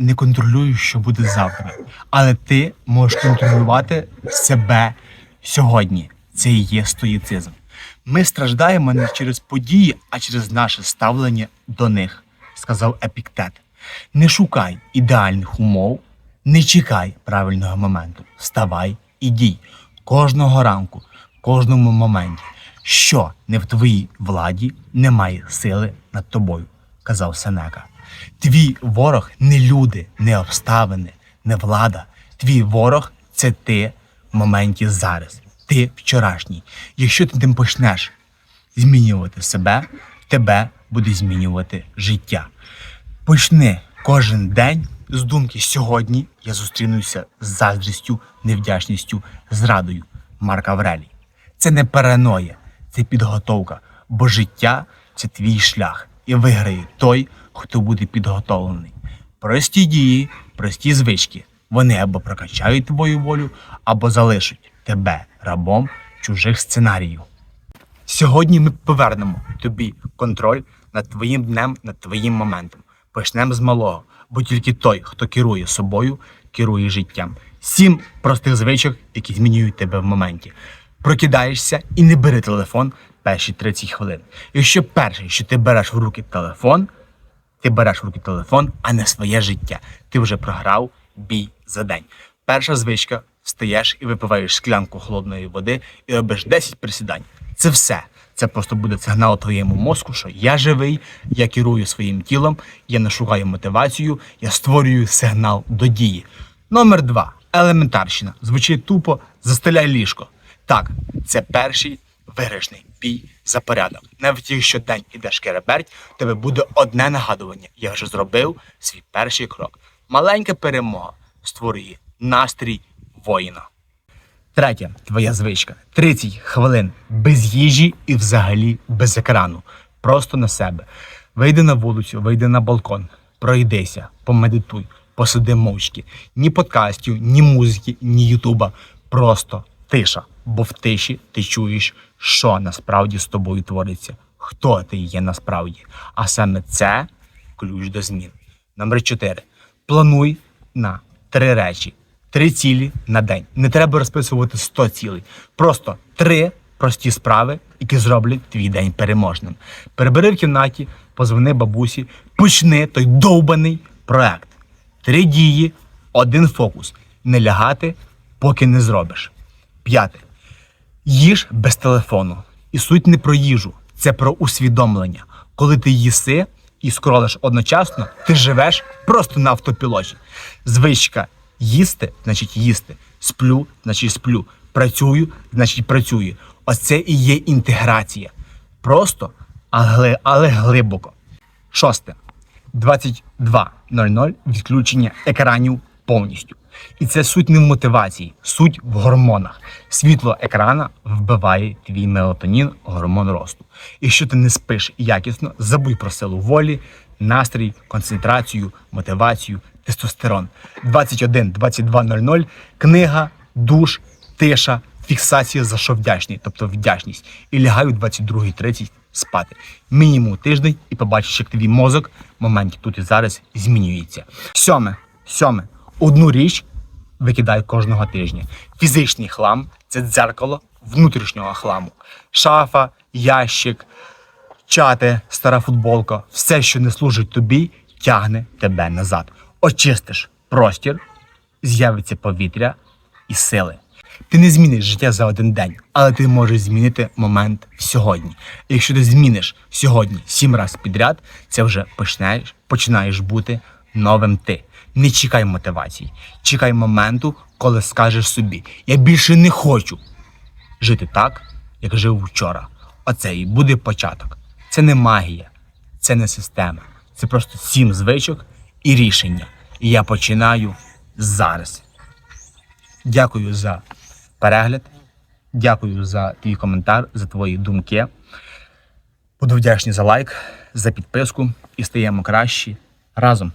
не контролюєш, що буде завтра, але ти можеш контролювати себе сьогодні. Це і є стоїцизм. Ми страждаємо не через події, а через наше ставлення до них, сказав Епіктет. Не шукай ідеальних умов, не чекай правильного моменту. Вставай і дій кожного ранку, кожному моменті. Що не в твоїй владі, немає сили над тобою, казав Сенека. Твій ворог не люди, не обставини, не влада. Твій ворог це ти в моменті зараз. Ти вчорашній. Якщо ти не почнеш змінювати себе, тебе буде змінювати життя. Почни кожен день з думки сьогодні я зустрінуся з заздрістю, невдячністю, зрадою. Марк Аврелій. Це не параноя, це підготовка, бо життя це твій шлях, і виграє той, хто буде підготовлений. Прості дії, прості звички. Вони або прокачають твою волю, або залишать тебе рабом чужих сценаріїв. Сьогодні ми повернемо тобі контроль над твоїм днем, над твоїм моментом. Почнемо з малого, бо тільки той, хто керує собою, керує життям. Сім простих звичок, які змінюють тебе в моменті. Прокидаєшся і не бери телефон перші 30 хвилин. Якщо перше, що ти береш в руки телефон, ти береш в руки телефон, а не своє життя. Ти вже програв бій за день. Перша звичка встаєш і випиваєш склянку холодної води і робиш 10 присідань. Це все. Це просто буде сигнал твоєму мозку, що я живий, я керую своїм тілом, я не шукаю мотивацію, я створюю сигнал до дії. Номер два. Елементарщина. Звучить тупо, застеляй ліжко. Так, це перший виграшний бій за порядок. Навіть якщо день ідеш кереберть, тебе буде одне нагадування. Я вже зробив свій перший крок. Маленька перемога створює настрій воїна. Третя твоя звичка: 30 хвилин без їжі і взагалі без екрану. Просто на себе. Вийди на вулицю, вийди на балкон, пройдися, помедитуй, посиди мовчки. Ні подкастів, ні музики, ні ютуба. Просто тиша. Бо в тиші ти чуєш, що насправді з тобою твориться, хто ти є насправді. А саме це ключ до змін. Номер 4. Плануй на три речі. Три цілі на день. Не треба розписувати 100 цілей. Просто три прості справи, які зроблять твій день переможним. Перебери в кімнаті, позвони бабусі, почни той довбаний проект. Три дії, один фокус. Не лягати, поки не зробиш. П'яте. Їж без телефону. І суть не про їжу, це про усвідомлення. Коли ти їси і скролиш одночасно, ти живеш просто на автопілоті. Звичка їсти, значить їсти. Сплю, значить сплю. Працюю, значить працюю. Оце і є інтеграція. Просто, але, але глибоко. Шосте. 22.00 відключення екранів повністю. І це суть не в мотивації, суть в гормонах. Світло екрана вбиває твій мелатонін, гормон росту. Якщо ти не спиш якісно, забудь про силу волі, настрій, концентрацію, мотивацію, тестостерон. 21.22.00 книга, душ, тиша, фіксація за що вдячний, тобто вдячність. І лягаю 22.30 спати. Мінімум тиждень і побачиш, як твій мозок в моменті тут і зараз змінюється. Сьоме, сьоме, одну річ викидай кожного тижня. Фізичний хлам це дзеркало внутрішнього хламу. Шафа, ящик, чати, стара футболка, все, що не служить тобі, тягне тебе назад. Очистиш простір, з'явиться повітря і сили. Ти не зміниш життя за один день, але ти можеш змінити момент сьогодні. Якщо ти зміниш сьогодні сім разів підряд, це вже починаєш, починаєш бути новим ти. Не чекай мотивації, чекай моменту, коли скажеш собі: я більше не хочу жити так, як жив вчора. Оце і буде початок. Це не магія, це не система. Це просто сім звичок і рішення. І я починаю зараз. Дякую за перегляд. Дякую за твій коментар, за твої думки. Буду вдячний за лайк, за підписку і стаємо кращі разом.